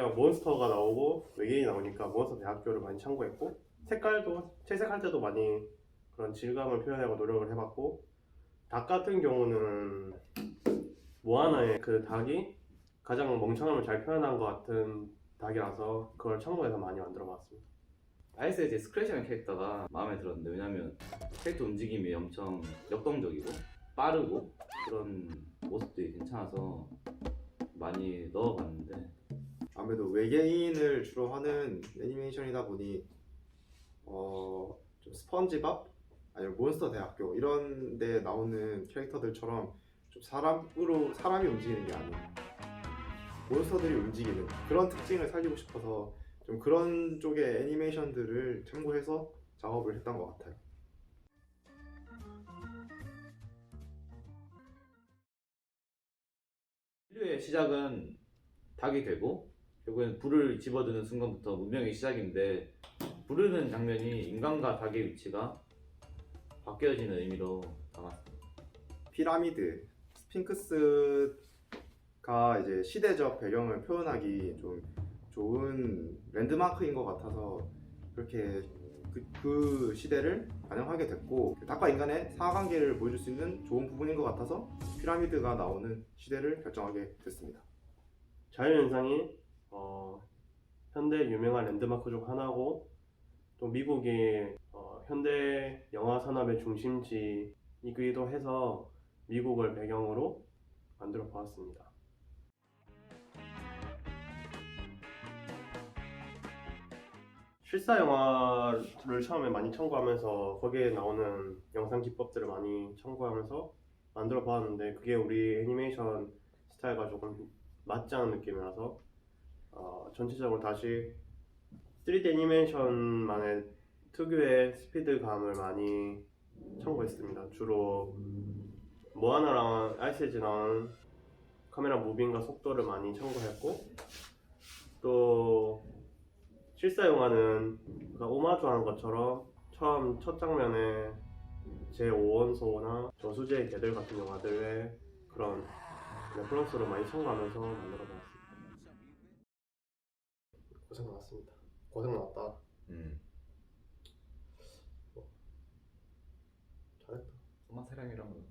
주제가 몬스터가 나오고 외계인이 나오니까 몬스터 대학교를 많이 참고했고 색깔도 채색할 때도 많이 그런 질감을 표현하고 노력을 해봤고 닭 같은 경우는 모아나의 그 닭이 가장 멍청함을 잘 표현한 것 같은 닭이라서 그걸 참고해서 많이 만들어봤습니다. 아이스의 스크래시라는 캐릭터가 마음에 들었는데 왜냐면 캐릭터 움직임이 엄청 역동적이고 빠르고 그런 모습들이 괜찮아서 많이 넣어봤는데 아무래도 외계인을 주로 하는 애니메이션이다 보니 어, 좀 스펀지밥 아니면 몬스터 대학교 이런 데 나오는 캐릭터들처럼 좀 사람으로 사람이 움직이는 게 아닌 몬스터들이 움직이는 그런 특징을 살리고 싶어서 좀 그런 쪽의 애니메이션들을 참고해서 작업을 했던 것 같아요. 시작은 닭이 되고 결국엔 불을 집어드는 순간부터 문명의 시작인데 부르는 장면이 인간과 닭의 위치가 바뀌어지는 의미로 담았습니다. 피라미드, 스핑크스가 이제 시대적 배경을 표현하기 좀 좋은 랜드마크인 것 같아서 그렇게 그, 그 시대를 반영하게 됐고 닭과 인간의 사관계를 보여줄 수 있는 좋은 부분인 것 같아서 피라미드가 나오는 시대를 결정하게 됐습니다. 자연현상이 어, 현대 유명한 랜드마크 중 하나고 또 미국이 어, 현대 영화 산업의 중심지이기도 해서 미국을 배경으로 만들어 보았습니다. 실사 영화를 처음에 많이 참고하면서 거기에 나오는 영상 기법들을 많이 참고하면서 만들어 보았는데 그게 우리 애니메이션 스타일과 조금 맞지 않은 느낌이라서 어, 전체적으로 다시 3D 애니메이션만의 특유의 스피드감을 많이 참고했습니다. 주로 모아나랑 아이스에지 나온 카메라 무빙과 속도를 많이 참고했고 또 실사 영화는 그러니까 오마주하는 것처럼 처음 첫 장면에 제5원소나 저수지의 개들 같은 영화들의 그런 레퍼런스를 많이 참고하면서 만들어봤습니다. 고생 많았습니다. 고생 많았다. 음. 잘했다. 엄마 사랑이랑